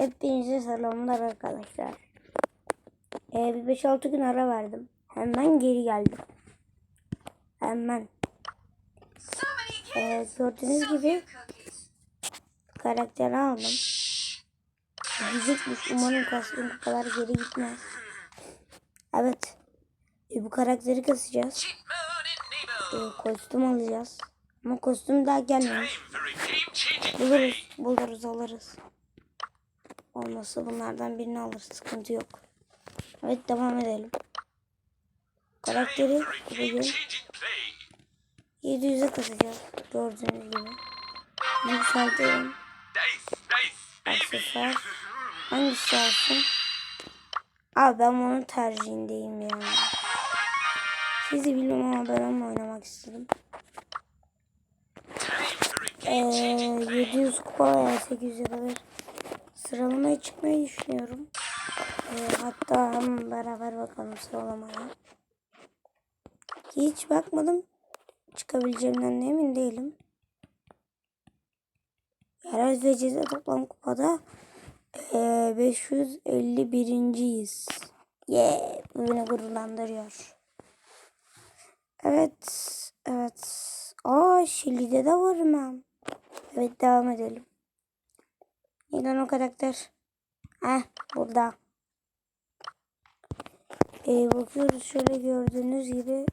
Hepinize selamlar arkadaşlar. Ee, bir 5-6 gün ara verdim. Hemen geri geldim. Hemen. Ee, gördüğünüz gibi karakteri aldım. Gidecekmiş. Umarım kastım bu kadar geri gitmez. Evet. Ee, bu karakteri kasacağız. Ee, kostüm alacağız. Ama kostüm daha gelmemiş. Buluruz, buluruz, alırız. Olmazsa bunlardan birini alırız. Sıkıntı yok. Evet devam edelim. Karakteri bugün 700'e kasacağız. Gördüğünüz gibi. Yükseltelim. Aksesuar. Hangisi olsun? Abi ben bunun tercihindeyim ya. Sizi bilmem ama ben onunla oynamak istedim. Ee, 700 kupa veya 800'e kadar sıralamaya çıkmayı düşünüyorum. Ee, hatta hemen beraber bakalım sıralamaya. Hiç bakmadım. Çıkabileceğimden de emin değilim. Yerel ve ceza toplam kupada ee, 551.yiz. Yeah, bu beni gururlandırıyor. Evet, evet. Aa, Şili'de de varım ben. Evet, devam edelim. Neden o karakter? Heh, burada. Ee, bakıyoruz şöyle gördüğünüz gibi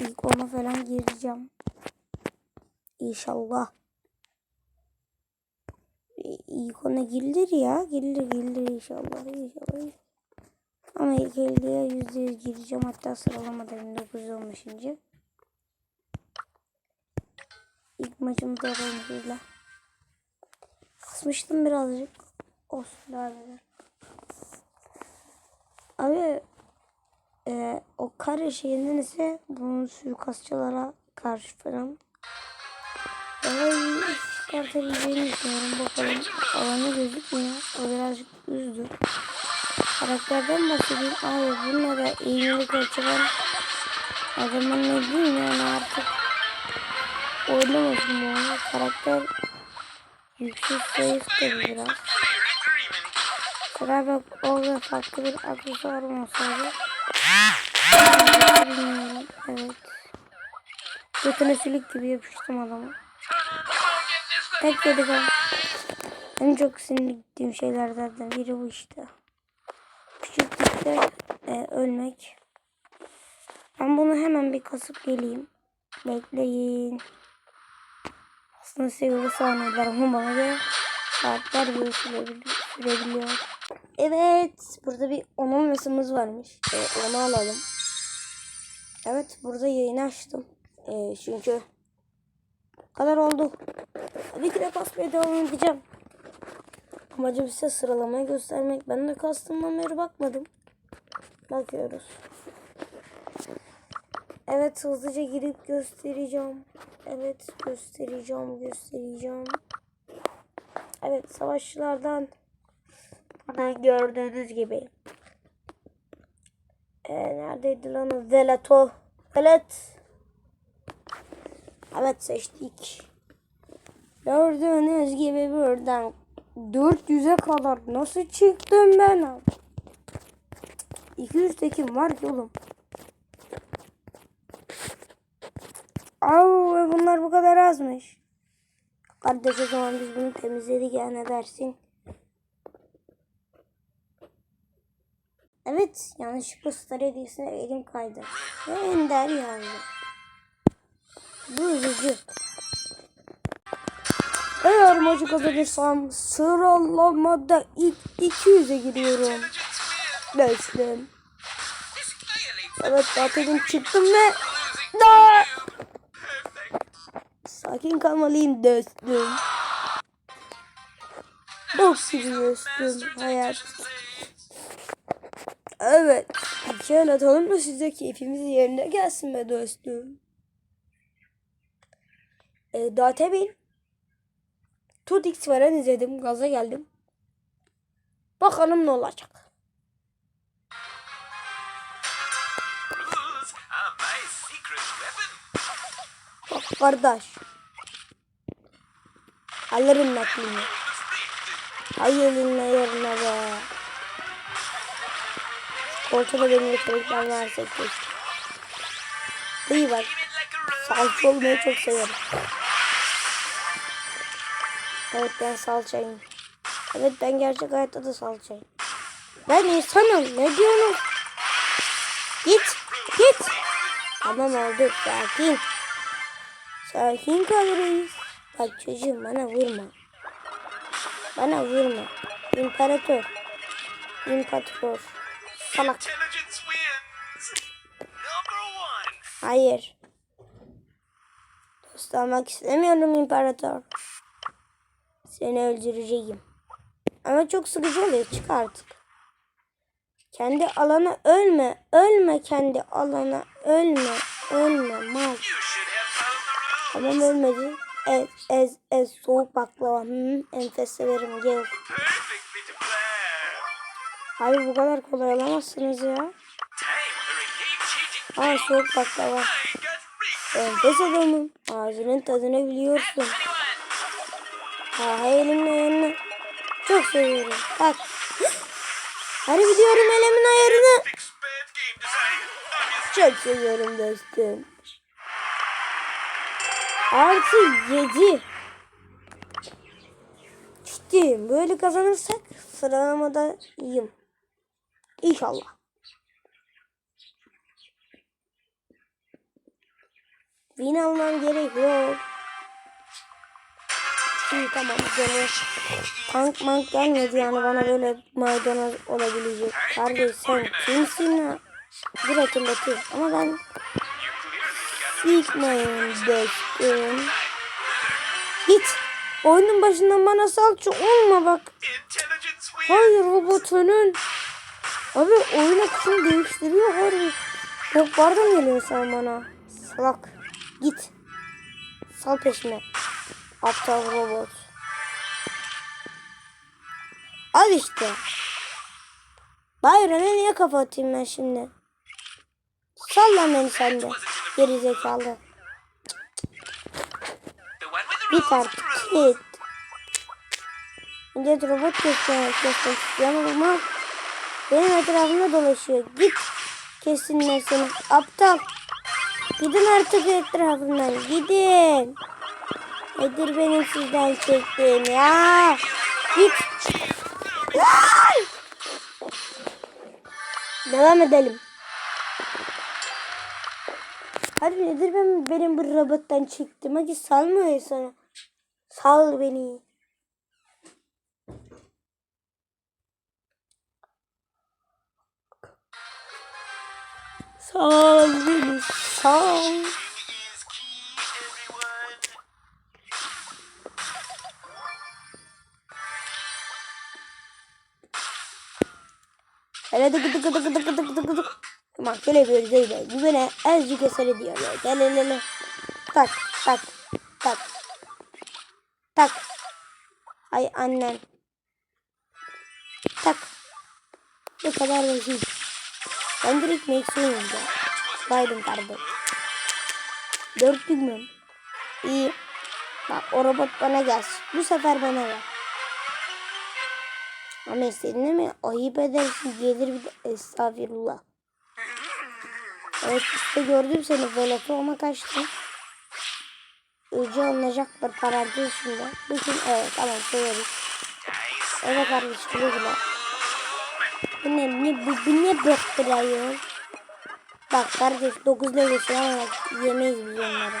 ilk ona falan gireceğim. İnşallah. Ee, İlk ona girilir ya. Girilir girilir inşallah. inşallah. Ama ilk 50'ye %100 gireceğim. Hatta sıralamada 1915. İlk maçımı da oyuncuyla. Kısmıştım birazcık. Olsun daha güzel. Abi e, o kare şeyinden ise bunun suikastçılara karşı falan iş çıkartabileceğini düşünüyorum. Bakalım alanı gözükmüyor. O birazcık üzdü. Karakterden bahsedeyim. Abi bununla da iyilik açılan adamın ne diyeyim yani artık oynamasın bu. Karakter yüksek tabi biraz. Bak orada farklı bir aksesuarım olsaydı. Bilmiyorum. Evet. Götüne silik gibi yapıştım adamı. Tek yedik ama. En çok sinirli gittiğim şeylerden biri bu işte. Küçüklükte e, ölmek. Ben bunu hemen bir kasıp geleyim. Bekleyin. Sevgili saniyeler göre saatler bile sürebiliyor. Evet. Burada bir onun mesımız varmış. E, onu alalım. Evet. Burada yayını açtım. E, çünkü kadar oldu. Tabii ki de kasmaya devam edeceğim. Amacım size sıralamayı göstermek. Ben de kastımdan beri bakmadım. Bakıyoruz. Evet hızlıca girip göstereceğim. Evet göstereceğim göstereceğim. Evet savaşçılardan burada gördüğünüz gibi. Ee, neredeydi lan? Velato. Velet. Evet seçtik. Gördüğünüz gibi buradan 400'e kadar nasıl çıktım ben? 200 tekim var ki oğlum. Au bunlar bu kadar azmış. Kardeş o zaman biz bunu temizledik ya ne dersin? Evet yanlışlıkla star hediyesine elim kaydı. Ve ender yani. Bu üzücü. Eğer maçı kazanırsam sıralamada ilk 200'e giriyorum. Dostum. Evet zaten çıktım ve da Sakin kalmalıyım dostum. Gibi dostum hayat. Evet. El atalım da size keyfimiz yerine gelsin be dostum. E, daha tabi. Tudix veren izledim. Gaza geldim. Bakalım ne olacak. Bak kardeş. Alırım naklini. Hay elinle yerine be. Ortada benim yetenekler versek keşke. İyi bak. Salça olmayı çok severim. Evet ben salçayım. Evet ben gerçek hayatta da salçayım. Ben insanım. Ne diyorsun? Git. Git. Tamam oldu. Sakin. Sakin kal. Bak çocuğum bana vurma. Bana vurma. İmparator. İmparator. Salak. Hayır. Dost almak istemiyorum imparator. Seni öldüreceğim. Ama çok sıkıcı oluyor. Çık artık. Kendi alana ölme. Ölme kendi alana. Ölme. Ölme. Mal. Tamam ölmedi. Ez ez ez soğuk baklava. Hmm, enfes severim. Gel. Abi bu kadar kolay olamazsınız ya. Aa soğuk baklava. Enfes adamım. Ağzının tadını biliyorsun. Ha elimle yanına. Çok seviyorum. Bak. Hadi gidiyorum elimin ayarını. Çok seviyorum dostum. Artı yedi. Ciddiyim. Böyle kazanırsak sıralamada. İnşallah. Win almam gerek yok. İyi tamam gene tank mank gelmedi yani bana böyle maydanoz olabilecek. Kardeş sen kimsin ha? Bir hatırlatayım ama ben Sıkmayın dostum. Git. Oyunun başından bana salça olma bak. Hayır robot önün. Abi oyun akışını değiştiriyor harbi. Yok pardon geliyor sen bana. Salak. Git. Sal peşime. Aptal robot. Al işte. Bayrağına niye kafa atayım ben şimdi? Sal lan beni sen de. Geri zekalı. Rules. artık git. Millet robot kesmek istiyor benim etrafımda dolaşıyor. Git kesinler seni. Aptal. Gidin artık etrafımdan. Gidin. Nedir benim sizden çektiğim ya? Git. Devam edelim. Hadi nedir ben benim bu robottan çektim? Hadi salmıyor sana. Sal beni. Sal beni. Sal. Hele dıkı dıkı dıkı dıkı dıkı dıkı dıkı. Tamam şöyle yapıyoruz öyle. Bu bana azıcık eser ediyor. ya. Gel hele hele. Tak tak tak. Tak. Ay annen. Tak. Bu kadar basit. Ben direkt Max'i oynayacağım. Biden kardeş. Dört düğmem. İyi. Bak o robot bana gelsin. Bu sefer bana gel. Ama istediğinde mi? Ayıp edersin. Gelir bir de. Estağfirullah. Evet işte gördüm seni velet'i ama kaçtın. Ucu alınacaktır parantez içinde. Kim? Evet tamam söyleriz. Evet kardeş güle güle. Bu ne, ne, bu, bu ne böktürüyor? Bak kardeş 9 levelsin ama bak yemeyiz biz onları.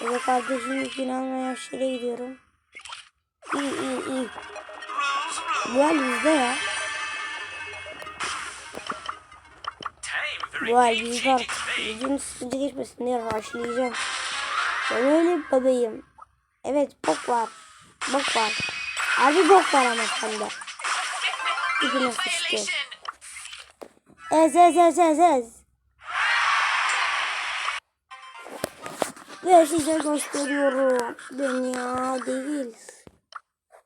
Evet kardeşim almaya aşırı gidiyorum. İyi iyi iyi. Bu hal bizde ya. Artık. thing. Yüzüm sıkıntı geçmesin diye başlayacağım. Ben öyle bebeğim. Evet bok var. Bok var. Harbi bok var ama sende. İpine sıçtı. Ez ez ez ez ez. Ve size gösteriyorum. Dünya değil.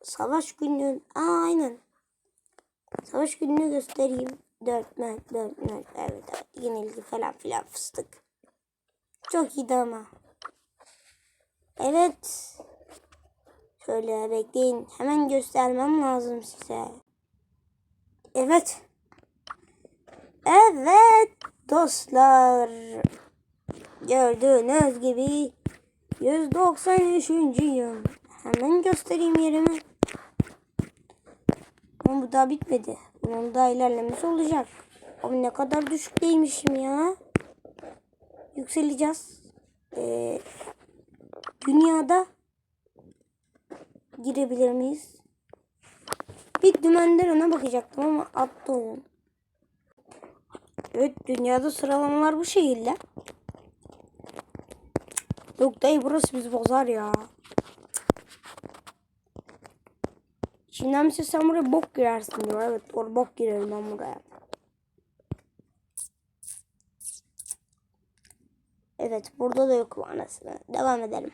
Savaş günü. Aa, aynen. Savaş gününü göstereyim. Dört dört dört dört. Evet evet. Yenilgi falan filan fıstık. Çok iyiydi ama. Evet. Şöyle bekleyin. Hemen göstermem lazım size. Evet. Evet dostlar. Gördüğünüz gibi 193. yıl. Hemen göstereyim yerimi. Ama bu daha bitmedi. Daha ilerlemesi olacak. Ama ne kadar düşük değilmişim ya. Yükseleceğiz. Ee, dünyada girebilir miyiz? Bir dümenden öne bakacaktım ama attı oyun. Evet dünyada sıralamalar bu şekilde. Yok dayı burası bizi bozar ya. Şimdiden bir sen buraya bok girersin diyor. Evet doğru bok girerim ben buraya. Evet burada da yok anasını. Devam edelim.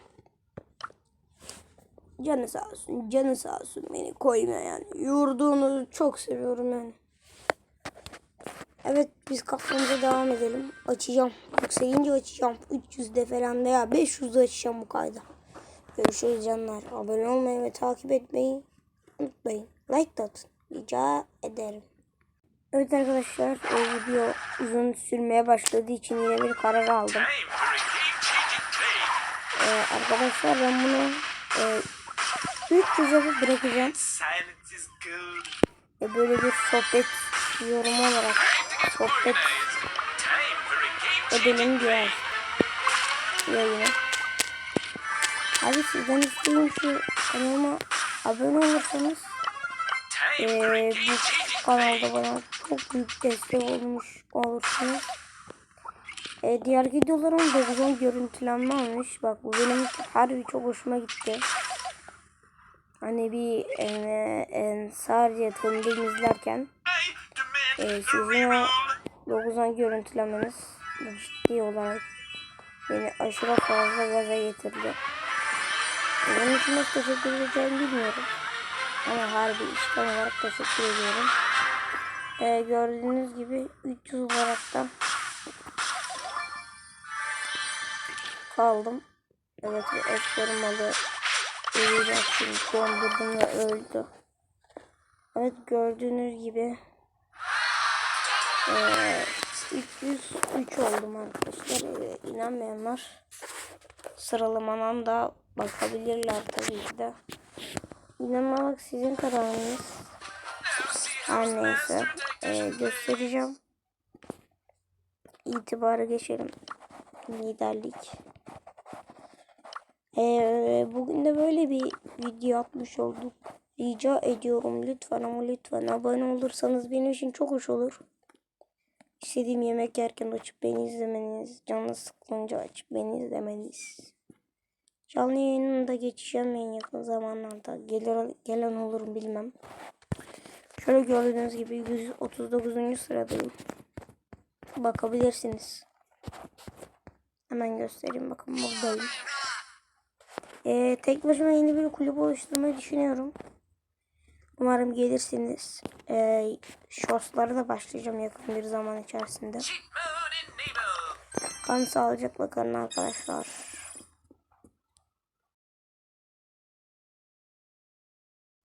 Canı sağ olsun, canı sağ olsun beni koymuyor yani. Yurduğunu çok seviyorum yani. Evet biz kalkmamıza devam edelim. Açacağım. Yükselince açacağım. 300'de falan veya 500'de açacağım bu kayda. Görüşürüz canlar. Abone olmayı ve takip etmeyi unutmayın. Like atın. Rica ederim. Evet arkadaşlar o video uzun sürmeye başladığı için yine bir karar aldım. Ee, arkadaşlar ben bunu e, 300 yapıp bırakacağım. Ve böyle bir sohbet yorumu olarak sohbet edelim play. diyor yayını. Abi sizden isteğim şu kanalıma abone olursanız ee, bu kanalda bana çok büyük destek olmuş olursunuz. Ee, diğer videolarım da güzel görüntülenme almış. Bak bu benim harbi çok hoşuma gitti. Hani bir e, e, sadece tanıdığım izlerken e, sizin o rerule. 9'dan görüntülemeniz ciddi olarak beni aşırı fazla gaza getirdi. E, Bunun için nasıl teşekkür edeceğimi bilmiyorum. Ama harbi işten olarak teşekkür ediyorum. E, gördüğünüz gibi 300 olarak da kaldım. Evet ve et korumalı evi baktım dondurdum ve öldü. Evet gördüğünüz gibi ee, 303 oldum arkadaşlar. Ee, inanmayanlar sıralamadan da bakabilirler tabii ki de. İnanmamak sizin kararınız. Her neyse ee, göstereceğim. İtibarı geçelim. Liderlik. Ee, bugün de böyle bir video atmış olduk. Rica ediyorum lütfen ama lütfen abone olursanız benim için çok hoş olur. İstediğim yemek yerken açıp beni izlemeniz, canlı sıkılınca açıp beni izlemeniz. Canlı yayınında geçeceğim en yakın zamanlarda. Gelir, gelen olurum bilmem. Şöyle gördüğünüz gibi 139. sıradayım. Bakabilirsiniz. Hemen göstereyim bakın buradayım. Ee, tek başıma yeni bir kulüp oluşturmayı düşünüyorum. Umarım gelirsiniz. Ee, shortslara da başlayacağım yakın bir zaman içerisinde. Kan sağlıcakla kalın arkadaşlar.